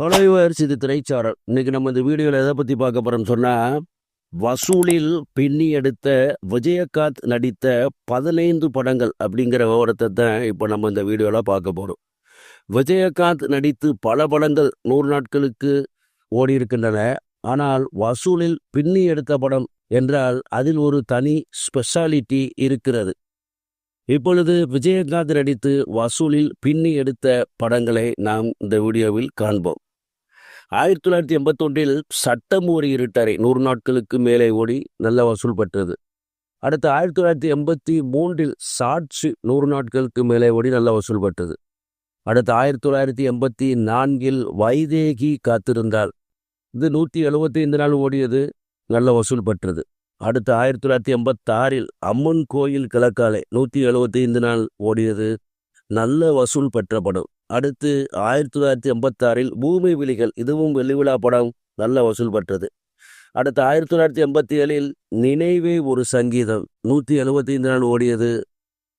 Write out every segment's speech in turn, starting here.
Viewers இது திரைச்சாரல். இன்னைக்கு நம்ம இந்த வீடியோவில் எதை பற்றி பார்க்க போகிறோம்னு சொன்னால் வசூலில் பின்னி எடுத்த விஜயகாந்த் நடித்த பதினைந்து படங்கள் அப்படிங்கிற விவரத்தை தான் இப்போ நம்ம இந்த வீடியோவில் பார்க்க போகிறோம் விஜயகாந்த் நடித்து பல படங்கள் நூறு நாட்களுக்கு ஓடி இருக்கின்றன. ஆனால் வசூலில் பின்னி எடுத்த படம் என்றால் அதில் ஒரு தனி ஸ்பெஷாலிட்டி இருக்கிறது. இப்பொழுது விஜயகாந்த் நடித்து வசூலில் பின்னி எடுத்த படங்களை நாம் இந்த வீடியோவில் காண்போம். ஆயிரத்தி தொள்ளாயிரத்தி எண்பத்தொன்றில் சட்டம் ஒரு இருட்டறை நூறு நாட்களுக்கு மேலே ஓடி நல்ல வசூல் பெற்றது. அடுத்து ஆயிரத்தி தொள்ளாயிரத்தி எண்பத்தி மூன்றில் சாட்சி நூறு நாட்களுக்கு மேலே ஓடி நல்ல வசூல் பெற்றது. அடுத்து ஆயிரத்தி தொள்ளாயிரத்தி எண்பத்தி நான்கில் வைதேகி காத்திருந்தால் இது நூற்றி எழுபத்தைந்து நாள் ஓடியது நல்ல வசூல் பெற்றது. அடுத்து ஆயிரத்தி தொள்ளாயிரத்தி எண்பத்தாறில் அம்மன் கோயில் கிழக்காலை நூற்றி எழுபத்தைந்து நாள் ஓடியது நல்ல வசூல் பெற்ற படம். அடுத்து ஆயிரத்தி தொள்ளாயிரத்தி எண்பத்தாறில் பூமி விழிகள் இதுவும் வெள்ளிவிழா படம் நல்ல வசூல் பெற்றது. அடுத்து ஆயிரத்தி தொள்ளாயிரத்தி எண்பத்தி ஏழில் நினைவே ஒரு சங்கீதம் நூற்றி எழுபத்தி ஐந்து நாள் ஓடியது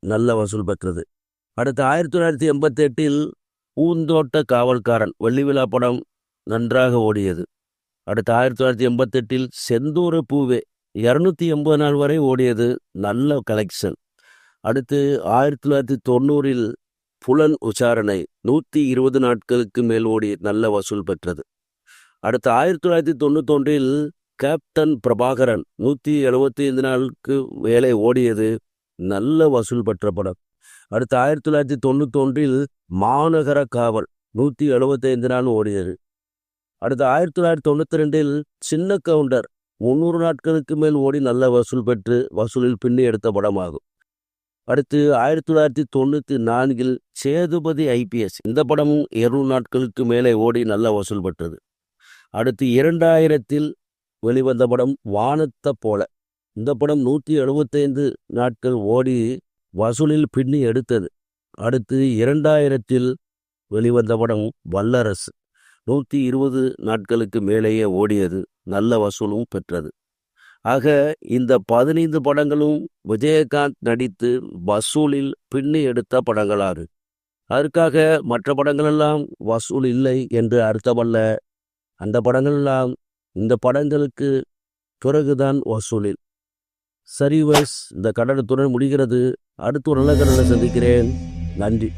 நல்ல வசூல் பெற்றது. அடுத்து ஆயிரத்தி தொள்ளாயிரத்தி எண்பத்தி எட்டில் பூந்தோட்ட காவல்காரன் வெள்ளி விழா படம் நன்றாக ஓடியது. அடுத்து ஆயிரத்தி தொள்ளாயிரத்தி எண்பத்தெட்டில் செந்தூர பூவே இரநூத்தி எண்பது நாள் வரை ஓடியது நல்ல கலெக்ஷன் அடுத்து ஆயிரத்தி தொள்ளாயிரத்தி தொண்ணூறில் புலன் உச்சாரணை நூற்றி இருபது நாட்களுக்கு மேல் ஓடி நல்ல வசூல் பெற்றது. அடுத்து ஆயிரத்தி தொள்ளாயிரத்தி தொண்ணூத்தொன்றில் கேப்டன் பிரபாகரன் நூற்றி எழுபத்தி ஐந்து நாளுக்கு வேலை ஓடியது நல்ல வசூல் பெற்ற படம். அடுத்து ஆயிரத்தி தொள்ளாயிரத்தி தொண்ணூத்தொன்றில் மாநகர காவல் நூற்றி எழுபத்தைந்து நாள் ஓடியது. அடுத்த ஆயிரத்தி தொள்ளாயிரத்தி தொண்ணூற்றி ரெண்டில் சின்ன கவுண்டர் முந்நூறு நாட்களுக்கு மேல் ஓடி நல்ல வசூல் பெற்று வசூலில் பின்னி எடுத்த படமாகும். அடுத்து ஆயிரத்தி தொள்ளாயிரத்தி தொண்ணூற்றி நான்கில் சேதுபதி ஐபிஎஸ். இந்த படமும் இருநூறு நாட்களுக்கு மேலே ஓடி நல்ல வசூல் பெற்றது. அடுத்து இரண்டாயிரத்தில் வெளிவந்த படம் வானத்தை போல. இந்த படம் நூற்றி எழுபத்தைந்து நாட்கள் ஓடி வசூலில் பின்னி எடுத்தது. அடுத்து இரண்டாயிரத்தில் வெளிவந்த படம் வல்லரசு. நூற்றி இருபது நாட்களுக்கு மேலேயே ஓடியது. நல்ல வசூலும் பெற்றது. ஆக இந்த பதினைந்து படங்களும் விஜயகாந்த் நடித்து வசூலில் பின்னி எடுத்த படங்களாறு. அதற்காக மற்ற படங்களெல்லாம் வசூல் இல்லை என்று அர்த்தமல்ல. அந்த படங்களெல்லாம் இந்த படங்களுக்கு பிறகுதான் வசூலில். சரி வைஸ் இந்த கடனத்துடன் முடிகிறது. அடுத்து ஒரு நல்ல கடனை சந்திக்கிறேன். நன்றி.